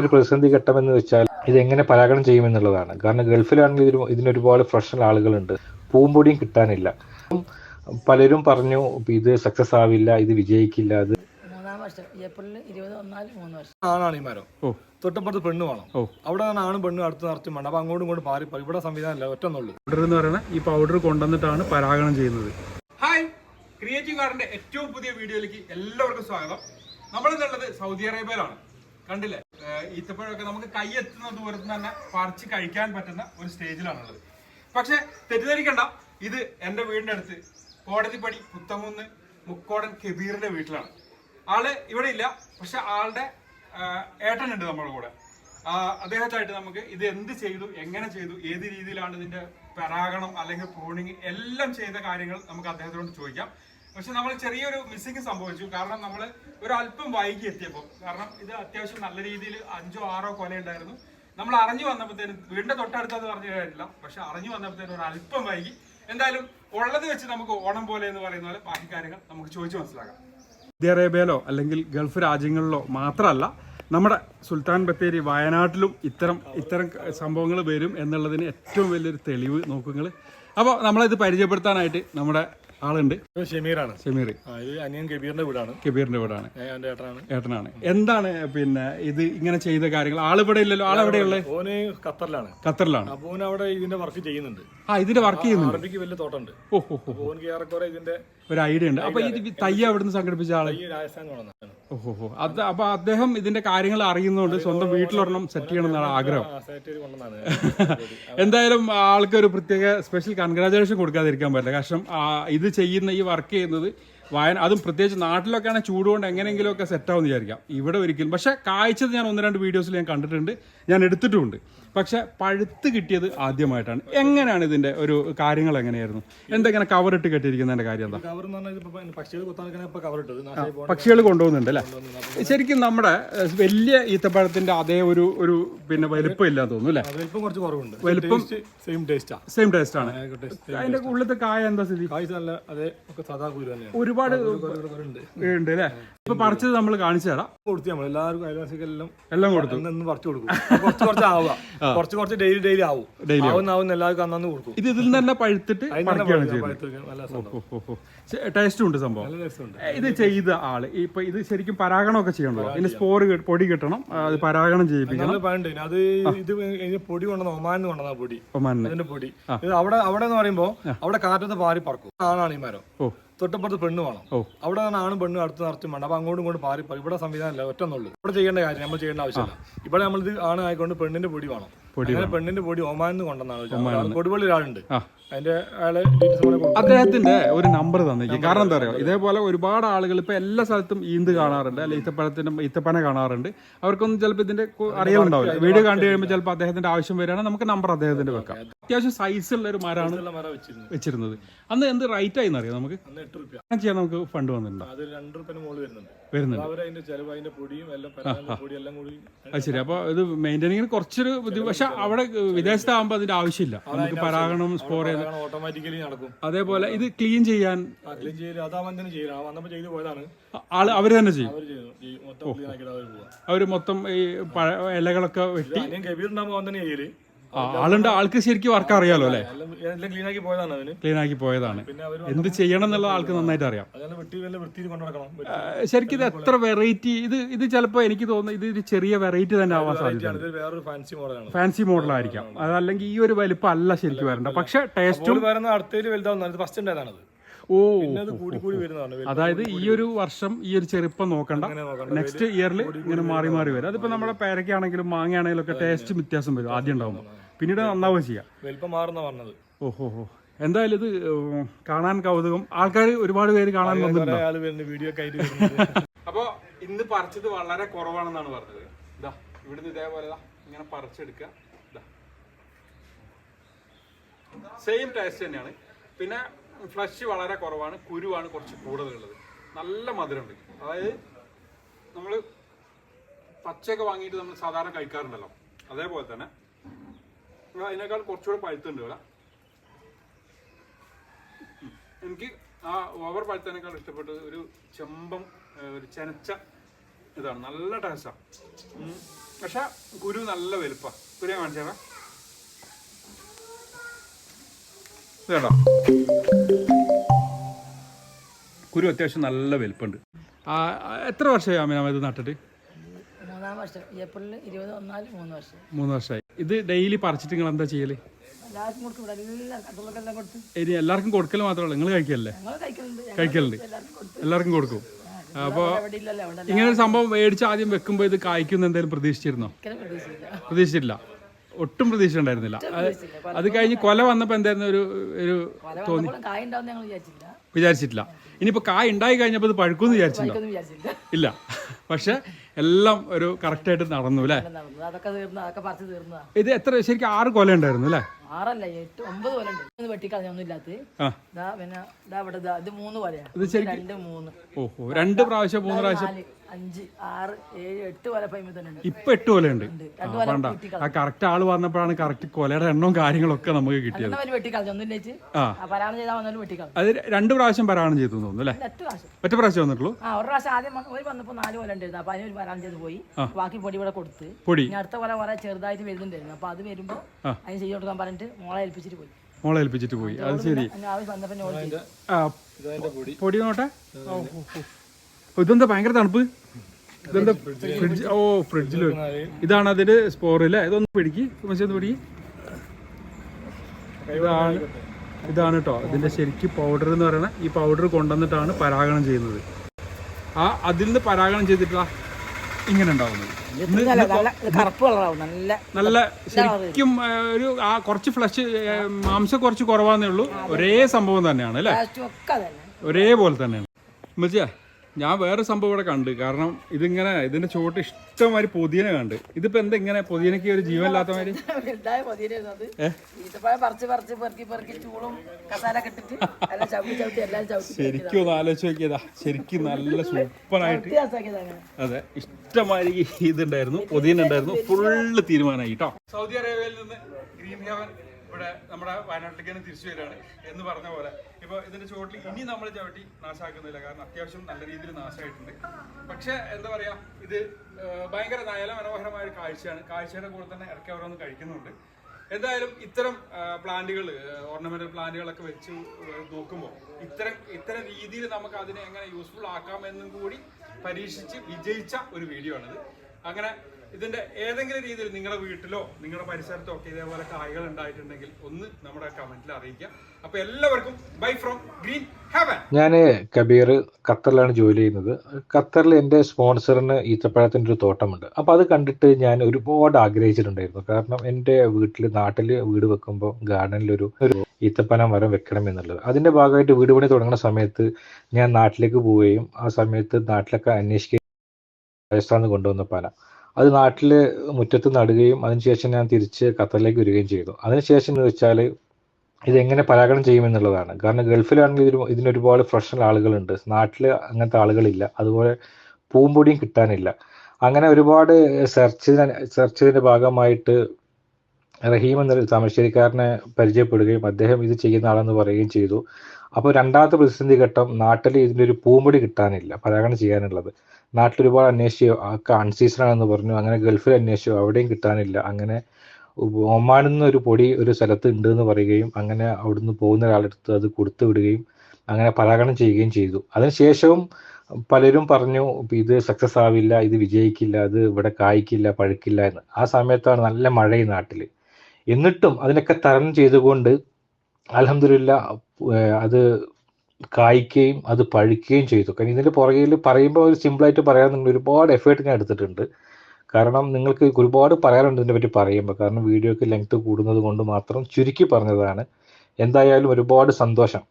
ഒരു പ്രതിസന്ധി ഘട്ടമെന്ന് വെച്ചാൽ ഇത് എങ്ങനെ പരാഗണം ചെയ്യുമെന്നുള്ളതാണ്. കാരണം ഗൾഫിലാണെങ്കിൽ ഇതിന് ഇതിനൊരുപാട് പ്രൊഫഷണൽ ആളുകളുണ്ട്. പൂമ്പൊടിയും കിട്ടാനില്ല. പലരും പറഞ്ഞു ഇത് സക്സസ് ആവില്ല ഇത് വിജയിക്കില്ല അത് തൊട്ടപ്പുറത്ത് പെണ്ണ് വേണം. അവിടെ നിന്ന് ആണും പെണ്ണും അടുത്ത് നിറച്ചും വേണം. അപ്പൊ അങ്ങോട്ടും ഇങ്ങോട്ടും പാറി പാറി. ഇവിടെ സംവിധാനം ഇല്ല ഒറ്റ എന്നുള്ളൂ പൗഡർ എന്ന് പറയുന്നത് ഈ പൗഡർ കൊണ്ടുവന്നിട്ടാണ് പരാഗണം ചെയ്യുന്നത്. ഹായ്. ക്രിയേറ്റീവ് കാറിന്റെ ഏറ്റവും പുതിയ വീഡിയോയിലേക്ക് എല്ലാവർക്കും സ്വാഗതം. നമ്മളിന്നുള്ളത് സൗദി അറേബ്യയിലാണ്. കണ്ടില്ലേ? ഈത്തപ്പഴമൊക്കെ നമുക്ക് കൈ എത്തുന്ന ദൂരത്ത് തന്നെ പറിച്ച് കഴിക്കാൻ പറ്റുന്ന ഒരു സ്റ്റേജിലാണുള്ളത്. പക്ഷെ തെറ്റിദ്ധരിക്കണ്ട. ഇത് എന്റെ വീടിന്റെ അടുത്ത് കോടതിപ്പടി പുത്തമുന്ന് മുക്കോടൻ കബീറിന്റെ വീട്ടിലാണ്. ആൾ ഇവിടെ ഇല്ല. പക്ഷെ ആളുടെ ഏട്ടനുണ്ട് നമ്മുടെ കൂടെ. അദ്ദേഹത്തായിട്ട് നമുക്ക് ഇത് എന്ത് ചെയ്തു എങ്ങനെ ചെയ്തു ഏത് രീതിയിലാണ് ഇതിന്റെ പരാഗണം അല്ലെങ്കിൽ പ്രൂണിങ് എല്ലാം ചെയ്ത കാര്യങ്ങൾ നമുക്ക് അദ്ദേഹത്തോട് ചോദിക്കാം. പക്ഷെ നമ്മൾ ചെറിയൊരു മിസ്സിങ് സംഭവിച്ചു. കാരണം നമ്മൾ ഒരു അല്പം വൈകി എത്തിയപ്പോൾ കാരണം ഇത് അത്യാവശ്യം നല്ല രീതിയിൽ അഞ്ചോ ആറോ കൊല ഉണ്ടായിരുന്നു. നമ്മൾ അറിഞ്ഞു വന്നപ്പോഴത്തേനും വീടിന്റെ തൊട്ടടുത്തെന്ന് പറഞ്ഞു കാര്യമില്ല പക്ഷെ അറിഞ്ഞു വന്നപ്പോഴത്തേനും ഒരു അല്പം വൈകി. എന്തായാലും ഉള്ളത് വെച്ച് നമുക്ക് ഓണം പോലെ എന്ന് പറയുന്ന പോലെ ബാക്കി കാര്യങ്ങൾ നമുക്ക് ചോദിച്ചു മനസ്സിലാക്കാം. സൗദി അറേബ്യയിലോ അല്ലെങ്കിൽ ഗൾഫ് രാജ്യങ്ങളിലോ മാത്രമല്ല നമ്മുടെ സുൽത്താൻ ബത്തേരി വയനാട്ടിലും ഇത്തരം ഇത്തരം സംഭവങ്ങൾ വരും എന്നുള്ളതിന് ഏറ്റവും വലിയൊരു തെളിവ് നോക്കുങ്ങൾ അപ്പോൾ നമ്മളിത് പരിചയപ്പെടുത്താനായിട്ട് നമ്മുടെ ആളുണ്ട്. ഷമീറാണ്. ഷമീർ. ഇത് അനിയൻ കബീറിന്റെ വീടാണ്. കബീറിന്റെ വീടാണ്. ഏട്ടനാണ്. ഏട്ടനാണ്. എന്താണ് പിന്നെ ഇത് ഇങ്ങനെ ചെയ്ത കാര്യങ്ങൾ? ആളിവിടെ ഇല്ലല്ലോ. ആളെവിടെയുള്ളത് ഓന് ഖത്തറിലാണ്. ഖത്തറിലാണ്. അപ്പൊ ഓന് അവിടെ ഇതിന്റെ വർക്ക് ചെയ്യുന്നുണ്ട്. ആ ഇതിന്റെ വർക്ക് ചെയ്യുന്നുണ്ട്. അറബിക്ക് വലിയ തോട്ടമുണ്ട് ഓ ഓ ഓൻ ഇതിന്റെ ഒരു ഐഡിയ ഉണ്ട്. അപ്പൊ ഇത് തയ്യ അവിടുന്ന് സംഘടിപ്പിച്ച ആൾ? രാജസ്ഥാൻ കൊണ്ടുവന്നതാണ്. ഓഹോ അത് അപ്പൊ അദ്ദേഹം ഇതിന്റെ കാര്യങ്ങൾ അറിയുന്നതുകൊണ്ട് സ്വന്തം വീട്ടിലൊരെണ്ണം സെറ്റ് ചെയ്യണം എന്നാണ് ആഗ്രഹം. എന്തായാലും ആൾക്ക് ഒരു പ്രത്യേക സ്പെഷ്യൽ കൺഗ്രാചുലേഷൻ കൊടുക്കാതിരിക്കാൻ പറ്റില്ല. കാരണം ഇത് ചെയ്യുന്ന ഈ വർക്ക് ചെയ്യുന്നത് വായന അതും പ്രത്യേകിച്ച് നാട്ടിലൊക്കെയാണ് ചൂട് കൊണ്ട് എങ്ങനെയെങ്കിലുമൊക്കെ സെറ്റാവും വിചാരിക്കാം. ഇവിടെ ഒരിക്കലും. പക്ഷെ കാഴ്ചത് ഞാൻ ഒന്ന് രണ്ട് വീഡിയോസിൽ ഞാൻ കണ്ടിട്ടുണ്ട്. ഞാൻ എടുത്തിട്ടുമുണ്ട്. പക്ഷെ പഴുത്ത് കിട്ടിയത് ആദ്യമായിട്ടാണ്. എങ്ങനെയാണ് ഇതിന്റെ ഒരു കാര്യങ്ങൾ എങ്ങനെയായിരുന്നു? എന്തെങ്ങനെ കവർ ഇട്ട് കെട്ടിയിരിക്കുന്നതിന്റെ കാര്യം പക്ഷികൾ കൊണ്ടുപോകുന്നുണ്ട് അല്ലേ? ശരിക്കും നമ്മുടെ വലിയ ഈത്തപ്പഴത്തിന്റെ അതേ ഒരു ഒരു പിന്നെ വലിപ്പം ഇല്ലാന്ന് തോന്നുന്നു അല്ലേ? വലിപ്പം കുറച്ച് കുറവുണ്ട്. വലിപ്പം- സെയിം ടേസ്റ്റാ സെയിം ടേസ്റ്റ് ആണ്. അതിന്റെ ഉള്ളിലത്തെ കായ എന്താ സ്ഥിതി? ഒരുപാട് ഉണ്ട്. അല്ലേ? ഇപ്പൊ പറിച്ചത് നമ്മൾ കാണിച്ചു തരാം. കൊടുത്തു നമ്മൾ എല്ലാവർക്കും അയൽവാസിക്കെല്ലാം എല്ലാം കൊടുത്തു. പറിച്ചു കൊടുക്കും. കുറച്ച് കുറച്ച് ആവുക. കുറച്ച് കുറച്ച് ഡെയിലി ഡെയിലി ആവും. ആവുന്ന ആവുന്ന എല്ലാവർക്കും അന്നു കൊടുക്കും. ഇത് ഇതിൽ തന്നെ പഴുത്തിട്ട് ടേസ്റ്റ് ഉണ്ട് സംഭവം. ഇത് ചെയ്ത ആൾ ഇപ്പൊ ഇത് ശരിക്കും പരാഗണം ഒക്കെ ചെയ്യണല്ലോ ഇതിന് സ്പോർ പൊടി കിട്ടണം അത് പരാഗണം ചെയ്യിപ്പിക്കണം. അത് ഇത് പൊടി കൊണ്ടുവന്ന ഒമാനിന്ന് കൊണ്ടുവന്ന പൊടി. ഒമാനിന്റെ പൊടി. അവിടെ അവിടെ എന്ന് പറയുമ്പോ അവിടെ കാറ്റത്ത് പാറി പറക്കും. ആണാണ് ഈ മരം. ഓ. തൊട്ടപ്പുറത്ത് പെണ്ണ് വേണം. അവിടെ നിന്ന് ആണും പെണ്ണും അടുത്ത് നിറച്ചും വേണം. അപ്പൊ അങ്ങോട്ടും ഇങ്ങോട്ടും പാറി ഇവിടെ സംവിധാനം ഇല്ല ഒറ്റ എന്നുള്ളൂ ഇവിടെ ചെയ്യേണ്ട കാര്യം നമ്മൾ ചെയ്യേണ്ട ആവശ്യമില്ല. ഇവിടെ നമ്മൾ ഇത് ആണ് ആയിക്കൊണ്ട് പെണ്ണിന്റെ പൊടി വേണം. പെണ്ണിന്റെ പൊടി ഒമാനിന്ന് കൊണ്ടുവന്നാണ് കൊടുവള്ളി ഒരാളുണ്ട്. അതിന്റെ അയാളെ അദ്ദേഹത്തിന്റെ ഒരു നമ്പർ തന്നിരിക്കും. കാരണം എന്താ പറയുക ഇതേപോലെ ഒരുപാട് ആളുകൾ ഇപ്പൊ എല്ലാ സ്ഥലത്തും ഈന്ത് കാണാറുണ്ട്. അല്ലെ ഈത്തപ്പഴത്തിന്റെ ഈത്തപ്പന കാണാറുണ്ട്. അവർക്കൊന്നും ചിലപ്പോൾ ഇതിന്റെ അറിയാറുണ്ടാവില്ല വീട് വീഡിയോ കണ്ടു കഴിയുമ്പോൾ ചിലപ്പോൾ അദ്ദേഹത്തിന്റെ ആവശ്യം വരികയാണെങ്കിൽ നമുക്ക് നമ്പർ അദ്ദേഹത്തിന്റെ വെക്കാം. അത്യാവശ്യം സൈസ് ഉള്ള ഒരു മരമാണ് വെച്ചിരുന്നത്. അന്ന് എന്ത് റൈറ്റ് ആയി അറിയാം നമുക്ക്? ചെയ്യാൻ നമുക്ക് ഫണ്ട് വന്നിട്ടുണ്ടോ? വരുന്നുണ്ട്. ശരി. അപ്പോൾ ഇത് മെയിന്റെയിനിങ്ങിന് കുറച്ചൊരു ബുദ്ധി പക്ഷെ അവിടെ വിദേശത്താകുമ്പോൾ അതിന്റെ ആവശ്യമില്ല. നമുക്ക് പരാഗണം സ്പോർ ചെയ്ത് ഓട്ടോമാറ്റിക്കലി നടക്കും. അതേപോലെ ഇത് ക്ലീൻ ചെയ്യാൻ ആൾ അവർ തന്നെ ചെയ്യും. അവർ മൊത്തം ഈ ഇലകളൊക്കെ വെട്ടി ആളുണ്ട്. ആൾക്ക് ശരിക്കും വർക്ക് അറിയാലോ അല്ലേ ക്ലീൻ ആക്കി പോയതാണ് അവന്. ക്ലീൻ ആക്കി പോയതാണ്. എന്ത് ചെയ്യണം എന്നുള്ള ആൾക്ക് നന്നായിട്ട് അറിയാം. ശരിക്കും ഇത് എത്ര വെറൈറ്റി ഇത് ഇത് ചിലപ്പോൾ എനിക്ക് തോന്നുന്നു ഇത് ഒരു ചെറിയ വെറൈറ്റി തന്നെ ആവാൻ സാധിക്കും ഫാൻസി മോഡലായിരിക്കാം അതല്ലെങ്കിൽ ഈ ഒരു വലിപ്പം അല്ല ശരിക്കും വരണ്ട പക്ഷെ ടേസ്റ്റും ഫസ്റ്റ് ഉണ്ടായതാണത് ഓ. അതായത് ഈ ഒരു വർഷം ഈ ഒരു ചെറുപ്പം നോക്കണ്ട. നെക്സ്റ്റ് ഇയറിൽ ഇങ്ങനെ മാറി മാറി വരും. അതിപ്പോ നമ്മുടെ പേരക്കാണെങ്കിലും മാങ്ങയാണെങ്കിലും ഒക്കെ ടേസ്റ്റ് വ്യത്യാസം വരും. ആദ്യം ഉണ്ടാവുമ്പോൾ പിന്നീട് നന്നാവുകയും ചെയ്യാം. വലിപ്പം മാറുന്ന പറഞ്ഞത്. ഓഹോ ഹോ എന്തായാലും ഇത് കാണാൻ കൗതുകം. ആൾക്കാർ ഒരുപാട് പേര് കാണാൻ വന്നിട്ടുണ്ടോ? വീഡിയോ ഒക്കെ ആയിട്ട് വരുന്നത് അപ്പോ ഇന്ന് പറിച്ചത് വളരെ കുറവാണെന്നാണ് പറഞ്ഞത്. ഇതാ ഇവിടുന്ന് ഇതേപോലെ ദാ ഇങ്ങനെ പറിച്ചെടുക്കുക സെയിം ടേസ്റ്റ് തന്നെയാണ്. പിന്നെ ഫ്ലഷ് വളരെ കുറവാണ് കുരുവാണ് കുറച്ച് കൂടുതലുള്ളത്. നല്ല മധുരമുണ്ട്. അതായത് നമ്മൾ പച്ചയൊക്കെ വാങ്ങിയിട്ട് നമ്മൾ സാധാരണ കഴിക്കാറുണ്ടല്ലോ. അതേപോലെ തന്നെ. അതിനേക്കാൾ കുറച്ചുകൂടെ പഴുത്തുണ്ട് ഇവിടെ. എനിക്ക് ആ ഓവർ പഴുത്തതിനേക്കാൾ ഇഷ്ടപ്പെട്ടത് ഒരു ചെമ്പം ഒരു ചെനച്ച ഇതാണ്. നല്ല ടേസ്റ്റാണ് പക്ഷെ കുരു നല്ല വലുപ്പ. കുരു കാണിച്ചേ ഇതാണോ കുരു അത്യാവശ്യം നല്ല വലുപ്പുണ്ട്. എത്ര വർഷമായി അമിനാമ ഇത് നട്ടിട്ട്? മൂന്നാം വർഷം. ഏപ്രിലിൽ ഇരുപത് ഒന്നാൽ മൂന്ന് വർഷം. മൂന്ന് വർഷമായി. ഇത് ഡെയിലി പറിച്ചിട്ട് നിങ്ങൾ എന്താ ചെയ്യൽ? എല്ലാവർക്കും കൊടുക്കും. ഇവിടെ എല്ലാം കത്തുള്ളക്കെല്ലാം കൊടുത്ത്. ഇനി എല്ലാവർക്കും കൊടുക്കൽ മാത്രമല്ല നിങ്ങൾ കഴിക്കല്ലേ? ഞങ്ങൾ കഴിക്കുന്നുണ്ട് ഞങ്ങൾ കഴിക്കലുണ്ട്. എല്ലാവർക്കും കൊടുത്ത് എല്ലാവർക്കും കൊടുക്കും. അപ്പോൾ ഇവിടെ ഇല്ലല്ലോ അവിടെ ഇങ്ങനെ ഒരു സംഭവം മേടിച്ച് ആദ്യം വെക്കുമ്പോൾ ഇത് കായ്ക്കുന്ന എന്തെങ്കിലും പ്രതീക്ഷിച്ചിരുന്നോ? ഒരിക്കലും പ്രതീക്ഷിച്ചില്ല. പ്രതീക്ഷിച്ചിട്ടില്ല. ഒട്ടും പ്രതീക്ഷ ഉണ്ടായിരുന്നില്ല അത് അത് കഴിഞ്ഞ് കൊല വന്നപ്പോൾ എന്തായിരുന്നു ഒരു ഒരു തോന്നി? കായ ഉണ്ടാവും ഞങ്ങൾ വിചാരിച്ചില്ല. വിചാരിച്ചിട്ടില്ല. ഇനിയിപ്പോൾ കായ ഉണ്ടായി കഴിഞ്ഞപ്പോൾ ഇത് പഴുക്കുമെന്ന് വിചാരിച്ചില്ല. ഇല്ല. പക്ഷെ എല്ലാം ഒരു കറക്റ്റായിട്ട് നടന്നു അല്ലേ? അതൊക്കെ തീർന്നു അതൊക്കെ പറിച്ച് തീർന്നതാ. ഇത് എത്ര ശരിക്കും ആറ് കൊല ഉണ്ടായിരുന്നു അല്ലേ? ആറല്ല എട്ട് ഒമ്പത് കൊല ഉണ്ട്. വെട്ടിക്കളഞ്ഞൊന്നും ഇല്ലാത്ത ഇതാ പിന്നെ ഇതാ ഇവിടെ ഇതാ ഇത് മൂന്ന് പോലെയാ ഇത് ശരിക്കും രണ്ട് മൂന്ന്. ഓഹോ രണ്ട് പ്രാവശ്യം മൂന്ന് പ്രാവശ്യം. നാല് അഞ്ച് ആറ് ഏഴ് എട്ട് കൊല പൈമ തന്നെ ഉണ്ട്. ഇപ്പൊ എട്ട് കൊലയുണ്ട് രണ്ട് വേണ്ട. ആ കറക്റ്റ് ആൾ വന്നപ്പോഴാണ് കറക്റ്റ് കൊലയുടെ എണ്ണവും കാര്യങ്ങളൊക്കെ നമുക്ക് കിട്ടിയത്. രണ്ടെണ്ണം വരെ വെട്ടിക്കളഞ്ഞു ഒന്നും ഇല്ലേച്ച്. ആ. ആ പരാണം ചെയ്താൽ വന്നാലും വെട്ടിക്കളഞ്ഞു. അത് രണ്ട് പ്രാവശ്യം പരാണം ചെയ്തു തോന്നുന്നു അല്ലേ? ഒറ്റ പ്രാവശ്യം വന്നിട്ടുള്ളൂ? ആ ഒരു പ്രാവശ്യം ആദ്യം വന്ന് ഒരു വന്നപ്പോൾ നാല് കൊല ഉണ്ടായിരുന്നു. അപ്പൊ അതിന് ഒരു ചെയ്ത് പോയി. ബാക്കി പൊടി ഇവിടെ കൊടുത്ത്. പൊടി. ഇനി അടുത്ത കൊല കുറെ ചെറുതായിട്ട് വരുന്നുണ്ടായിരുന്നു. അപ്പൊ അത് വരുമ്പോ അതിന് ചെയ്ത് കൊടുക്കാൻ പറഞ്ഞിട്ട് മോളെ ഏൽപ്പിച്ചിട്ട് പോയി. മോളെ ഏൽപ്പിച്ചിട്ട് പോയി. അത് ശരി. പൊടി. നോട്ടെ. ഇതെന്താ ഭയങ്കര തണുപ്പ്? ഇതെന്താ ഫ്രിഡ്ജ് ഓ ഫ്രിഡ്ജിൽ ഇതാണ് അതിന്റെ സ്പോർ അല്ലേ ഇതൊന്ന് പിടിക്ക്. ഒന്ന് പിടിക്ക്. ഇതാണ് ഇതാണ് കേട്ടോ ഇതിന്റെ ശരിക്ക് പൗഡർ എന്ന് പറയുന്നത് ഈ പൗഡർ കൊണ്ടുവന്നിട്ടാണ് പരാഗണം ചെയ്യുന്നത്. ആ അതിൽ നിന്ന് പരാഗണം ചെയ്തിട്ടാ ഇങ്ങനെ ഉണ്ടാവുന്നത്. നല്ല നല്ല കറുപ്പ് കളറാവും നല്ല നല്ല ശരിക്കും ഒരു ആ കുറച്ച് ഫ്ലഷ് മാംസം കുറച്ച് കുറവാന്നേ ഉള്ളൂ. ഒരേ സംഭവം തന്നെയാണ് അല്ലേ? ഒരേപോലെ തന്നെയാണ്. ഉമ്മച്ചിയെ ഞാൻ വേറെ സംഭവം ഇവിടെ കണ്ട്. കാരണം ഇതിങ്ങനെ ഇതിന്റെ ചുവട്ട് ഇഷ്ടമായി പൊതിയനെ കണ്ട്. ഇതിപ്പോ എന്താ ഇങ്ങനെ? പൊതിയനക്ക് ഒരു ജീവൻ ഇല്ലാത്ത മാതിരി ശരിക്കും ഒന്ന് ആലോചിച്ച് നോക്കിയതാ. ശരിക്കും നല്ല സൂപ്പറായിട്ട്. ആയിട്ട് അതെ ഇഷ്ടമാതിരി ഇതുണ്ടായിരുന്നു. പൊതിയൻ ഉണ്ടായിരുന്നു. ഫുള്ള് തീരുമാനമായി കേട്ടോ. സൗദി അറേബ്യയിൽ നിന്ന് ഗ്രീൻ ഹെവൻ ഇവിടെ നമ്മുടെ വയനാട്ടിലേക്ക് തന്നെ തിരിച്ചു വരികയാണ് എന്ന് പറഞ്ഞ പോലെ. ഇപ്പൊ ഇതിന്റെ ചുവട്ടിൽ ഇനി നമ്മൾ ചവിട്ടി നാശാക്കുന്നില്ല. കാരണം അത്യാവശ്യം നല്ല രീതിയിൽ നാശമായിട്ടുണ്ട്. പക്ഷെ എന്താ പറയാ ഇത് ഭയങ്കര നയല മനോഹരമായ ഒരു കാഴ്ചയാണ്. കാഴ്ചയുടെ കൂടെ തന്നെ ഇടയ്ക്ക് അവരൊന്ന് കഴിക്കുന്നുണ്ട്. എന്തായാലും ഇത്തരം പ്ലാന്റുകൾ ഓർണമെന്റൽ പ്ലാന്റുകളൊക്കെ വെച്ച് നോക്കുമ്പോൾ ഇത്തരം ഇത്തരം രീതിയിൽ നമുക്ക് അതിനെ എങ്ങനെ യൂസ്ഫുൾ ആക്കാം എന്നും കൂടി പരീക്ഷിച്ച് വിജയിച്ച ഒരു വീഡിയോ ആണിത്. അങ്ങനെ ഇതിന്റെ ഏതെങ്കിലും രീതിയിൽ നിങ്ങളുടെ വീട്ടിലോ നിങ്ങളുടെ പരിസരത്തോ ഒക്കെ ഇതേപോലെ കായകൾ ഉണ്ടായിട്ടുണ്ടെങ്കിൽ ഒന്ന് നമ്മുടെ കമന്റിൽ അറിയിക്കുക. അപ്പൊ എല്ലാവർക്കും ബൈ ഫ്രോം ഗ്രീൻ ഹെവൻ ഞാൻ കബീർ ഖത്തറിലാണ് ജോലി ചെയ്യുന്നത്. ഖത്തറിൽ എന്റെ സ്പോൺസറിന് ഈത്തപ്പഴത്തിന്റെ ഒരു തോട്ടമുണ്ട്. അപ്പോൾ അത് കണ്ടിട്ട് ഞാൻ ഒരുപാട് ആഗ്രഹിച്ചിട്ടുണ്ടായിരുന്നു. കാരണം എന്റെ വീട്ടിൽ നാട്ടിൽ വീട് വെക്കുമ്പോൾ ഗാർഡനിൽ ഒരു ഈത്തപ്പന മരം വെക്കണം എന്നുള്ളത്. അതിന്റെ ഭാഗമായിട്ട് വീട് പണി തുടങ്ങുന്ന സമയത്ത് ഞാൻ നാട്ടിലേക്ക് പോവുകയും ആ സമയത്ത് നാട്ടിലൊക്കെ അന്വേഷിക്കുകയും കൊണ്ടുവന്ന പന. അത് നാട്ടിൽ മുറ്റത്ത് നടുകയും അതിനുശേഷം ഞാൻ തിരിച്ച് ഖത്തറിലേക്ക് വരികയും ചെയ്തു. അതിനുശേഷം എന്ന് വെച്ചാൽ ഇതെങ്ങനെ പരാഗണം ചെയ്യുമെന്നുള്ളതാണ് കാരണം ഗൾഫിലാണെങ്കിൽ ഇതിന് ഇതിന് ഒരുപാട് പ്രൊഫഷണൽ ആളുകളുണ്ട്. നാട്ടിൽ അങ്ങനത്തെ ആളുകളില്ല. അതുപോലെ പൂമ്പൊടിയും കിട്ടാനില്ല. അങ്ങനെ ഒരുപാട് സെർച്ച് സെർച്ചിന്റെ ഭാഗമായിട്ട് റഹീം എന്നൊരു താമരശ്ശേരിക്കാരനെ പരിചയപ്പെടുകയും അദ്ദേഹം ഇത് ചെയ്യുന്ന ആളെന്ന് പറയുകയും ചെയ്തു. അപ്പോൾ രണ്ടാമത്തെ പ്രതിസന്ധി ഘട്ടം നാട്ടിൽ ഇതിന്റെ ഒരു പൂമ്പൊടി കിട്ടാനില്ല. പരാഗണം ചെയ്യാനുള്ളത്. നാട്ടിൽ ഒരുപാട് അന്വേഷിച്ചു ഒക്കെ അൺസീസൺ ആണെന്ന് പറഞ്ഞു അങ്ങനെ ഗൾഫിൽ അന്വേഷിച്ചു അവിടെയും കിട്ടാനില്ല. അങ്ങനെ ഒമാനിൽ നിന്ന് ഒരു പൊടി ഒരു സ്ഥലത്ത് ഉണ്ട് എന്ന് പറയുകയും അങ്ങനെ അവിടുന്ന് പോകുന്ന ഒരാളെടുത്ത് അത് കൊടുത്തു വിടുകയും അങ്ങനെ പരാഗണം ചെയ്യുകയും ചെയ്തു. അതിനുശേഷവും പലരും പറഞ്ഞു ഇത് സക്സസ് ആവില്ല ഇത് വിജയിക്കില്ല അത് ഇവിടെ കായ്ക്കില്ല പഴുക്കില്ല എന്ന്. ആ സമയത്താണ് നല്ല മഴ ഈ നാട്ടിൽ എന്നിട്ടും അതിനൊക്കെ തരണം ചെയ്തുകൊണ്ട് അലഹമില്ല അത് കായ്ക്കുകയും അത് പഴുക്കുകയും ചെയ്തു. കാരണം ഇതിന്റെ പുറകിൽ പറയുമ്പോൾ ഒരു സിമ്പിളായിട്ട് പറയാൻ നിങ്ങൾ ഒരുപാട് എഫേർട്ട് ഞാൻ എടുത്തിട്ടുണ്ട്. കാരണം നിങ്ങൾക്ക് ഒരുപാട് പറയാനുണ്ട് ഇതിനെ പറ്റി പറയുമ്പോൾ കാരണം വീഡിയോക്ക് ലെങ്ത് കൂടുന്നത് കൊണ്ട് മാത്രം ചുരുക്കി പറഞ്ഞതാണ്. എന്തായാലും ഒരുപാട് സന്തോഷം.